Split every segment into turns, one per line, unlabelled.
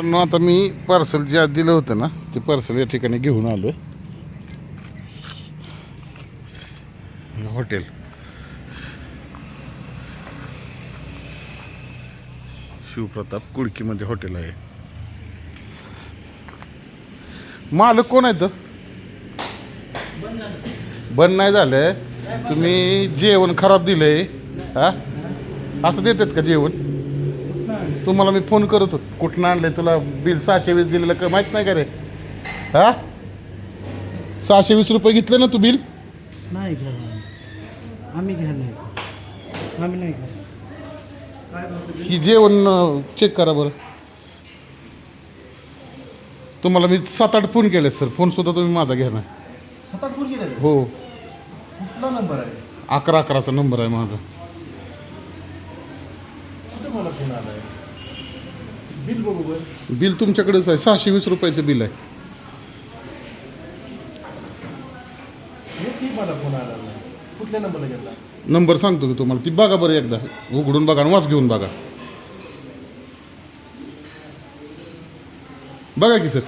पण आता मी पार्सल जे आज दिलं होतं ना ते पार्सल या ठिकाणी घेऊन आलो हॉटेल शिवप्रताप कुडकीमध्ये हॉटेल आहे. मालक कोण आहेत? बंद नाही झालं तुम्ही जेवण खराब दिलंय. हा? असं देतात का जेवण? तुम्हाला मी फोन करत होतो. कुठनं आणलंय तुला बिल? सहाशे वीस दिलेलं का माहीत नाही का रे? हा? सहाशे वीस रुपये घेतले ना तू बिल?
नाही घ्यायला आम्ही घ्यायला नाही आम्ही नाही घ्यायला
ही जेवण चेक करा बरं. तुम्हाला मी सात आठ फोन केले सर. फोन सुद्धा तुम्ही माझा घ्या ना हो.
कुठला नंबर आहे?
अकरा अकराचा नंबर आहे माझा.
कुठे मला फोन आला आहे बिल बघू बरं
बिल तुमच्याकडेच आहे. सहाशे वीस रुपयाचं बिल आहे.
हे की मला फोन आला नाही. कुठल्या नंबरला
नंबर सांगतो की तुम्हाला. ती बघा बरं एकदा. उघडून बघा आणि वास घेऊन बघा. बघा की सर.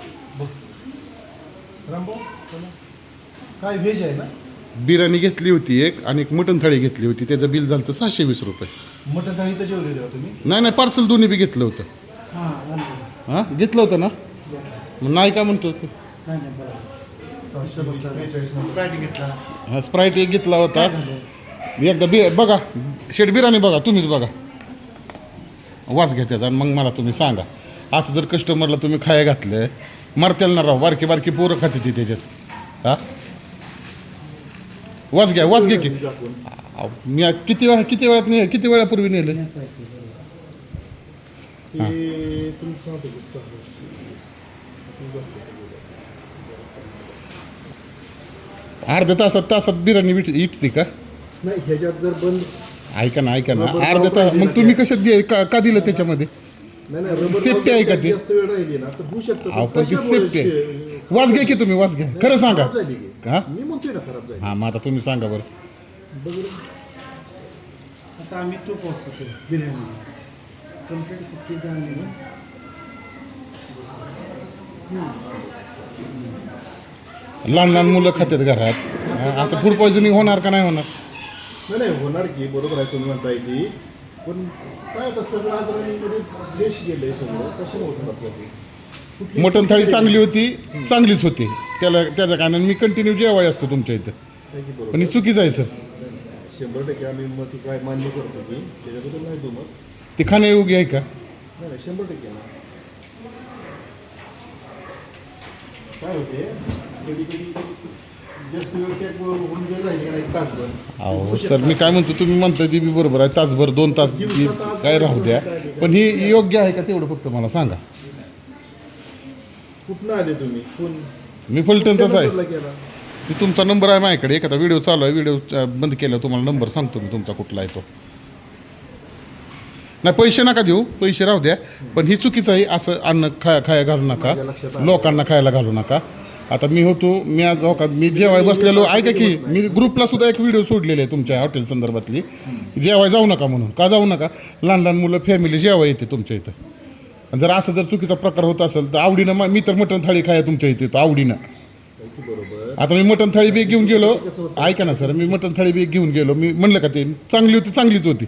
रामभाऊ बोला. काय व्हेज आहे ना?
बिर्याणी घेतली होती एक आणि एक मटण थाळी घेतली होती. त्याचं बिल झालं तर सहाशे वीस रुपये.
मटन थाळी तर तुम्ही?
नाही नाही पार्सल दोन्ही बी घेतलं होतं.
हां?
घेतलं होतं ना? मग नाही का म्हणतो
नाही नाही घेतला
हा स्प्राईट एक घेतला होता? एकदा बि बघा शेड बिर्याणी बघा तुम्हीच बघा. वास घ्या त्याचा आणि मग मला तुम्ही सांगा. असं जर कस्टमरला तुम्ही खाया घातलं मरतेल ना राव बारकी बारकी पोरं खाते ती त्याच्यात. हा? वास घ्या वास घ्या की. मी किती वेळा किती वेळात ने किती वेळापूर्वी नेलं?
नाही. हे. तुमचं सांगतो की सहाशे वीस. आपण जास्त केलं.
अर्ध्या तासात तासात बिर्याणी विट इटते का?
नाही ह्याच्यात जर बंद
ऐका ना ऐका ना.
रबर
अर्ध्या तास मग तुम्ही कशात घे का का दिलं त्याच्यामध्ये?
नाही नाही रबर
Safety आहे का ती?
जास्त वेळ राहिली ना तर होऊ शकतं.
अहो,
पण
पण ती
कशामुळे
safety आहे.
शे-
वास घ्या की तुम्ही वास घ्या. खरं सांगा.
खराब झाली की?
हा?
मी म्हणतोय ना खराब झाली.
हां मग आता तुम्ही सांगा बरं.
बघ. आता आम्ही तो वापरतो बिर्याणी. कंप्लीट कुठची आणली ना
लहान लहान मुलं खातात घरात. हा, असं फूड पॉयझनिंग होणार का नाही होणार?
नाही नाही होणार की बरोबर आहे तुम्ही म्हणताय की पण काय आता सगळं आज रनिंगमध्ये देश गेले सगळं. कसे होतं आपल्याला
मटण थाळी चांगली होती चांगलीच होती. त्याला त्याच्या कारण मी कंटिन्यू जेवाय असतो तुमच्या इथं. पण चुकीचं आहे सर
शंभर टक्के आम्ही मग ती काय मान्य करतो की त्याच्याबद्दल नाही दुमत.
ते खाण्यायोग्य आहे का?
नाही शंभर टक्के ना. काय होते कधी कधी जास्त वेळ त्या होऊन जर राहिले का एक तासभर.
अहो सर मी काय म्हणतो तुम्ही म्हणताय ते बी बरोबर आहे. तासभर दोन तास ती काय राहू द्या. पण ही योग्य आहे का तेवढं फक्त मला सांगा.
कुठनं आले तुम्ही? कोण?
मी फलटणचाच आहे.
नंबरला केला
ती तुमचा नंबर आहे माझ्याकडे. एखादा व्हिडिओ चालू आहे व्हिडिओ बंद केला तुम्हाला नंबर सांगतो मी तुमचा कुठला आहे तो. नाही पैसे नका देऊ पैसे राहू द्या. पण ही चुकीचं आहे असं अन्न खाया खाया घालू नका.
आलं.
लोकांना खायला घालू नका. आता मी होतो मी आज हो का मी जेवाय बसलेलो ऐका की मी ग्रुपला सुद्धा एक व्हिडिओ सोडलेले आहे तुमच्या हॉटेल संदर्भातली. जेवाय जाऊ नका म्हणून. का जाऊ नका? लहान लहान मुलं फॅमिली जेवाय येते तुमच्या इथं. आणि जर असं जर चुकीचा प्रकार होत असेल तर आवडीनं मा- मी तर मटण थाळी खाया तुमच्या इथे येतो आवडीनं. आता मी मटण थाळी बी घेऊन गेलो. ऐका ना सर मी मटण थाळी बी घेऊन गेलो. मी म्हणलं का ते चांगली होती चांगलीच होती.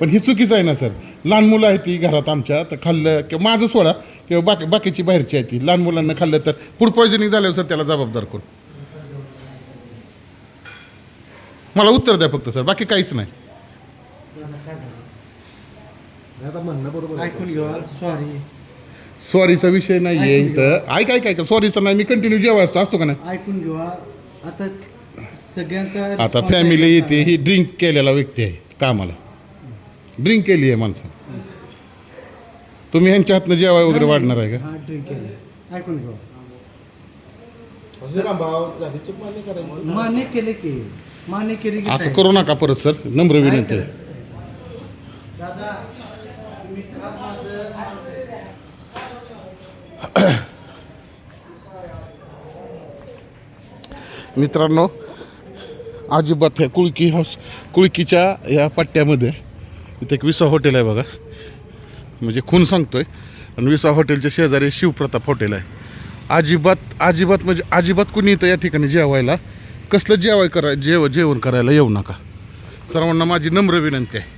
पण ही चुकीचं आहे ना सर. लहान मुलं आहेत ती घरात आमच्या तर खाल्लं किंवा माझं सोडा किंवा बाकी बाकीची बाहेरची आहे ती. लहान मुलांना खाल्लं तर फूड पॉयझनिंग झाल्यावर सर त्याला जबाबदार कोण? मला उत्तर द्या फक्त सर. बाकी काहीच नाही.
काय झालं? नाही आता म्हणणं बरोबर आहे.
ऐकून घेवा सॉरी
सॉरीचा विषय नाही आहे इथं. ऐका ऐका ऐका. सॉरीचा नाही मी कंटिन्यू जेव्हा असतो. असतो का नाही?
ऐकून घेवा आता सगळ्यांचा
आता
response
फॅमिली येते ही ड्रिंक केलेला व्यक्ती आहे कामाला. ड्रिंक केली आहे माणसं. तुम्ही ह्यांच्या हातनं जेवाय वगैरे वाढणार आहे का?
हा ड्रिंक केलं ऐकून घेवा
रामभाव झाली चूक मान्य करायची.
मान्य केले की मान्य केले की
असं
साहेब.
करू नका परत सर. नम्र विनंती आहे.
दादा तुम्ही खा माझं
मित्रांनो अजिबात ह्या कुळकी हाऊस कुळकीच्या या पट्ट्यामध्ये इथे एक विसा हॉटेल आहे बघा. म्हणजे खून सांगतोय. आणि विसा हॉटेलच्या शेजारी शिवप्रताप हॉटेल आहे. अजिबात अजिबात म्हणजे अजिबात कुणी इथं या ठिकाणी जेवायला कसलं जेवाय करा जेव जेवण करायला येऊ नका. सर्वांना माझी नम्र विनंती आहे.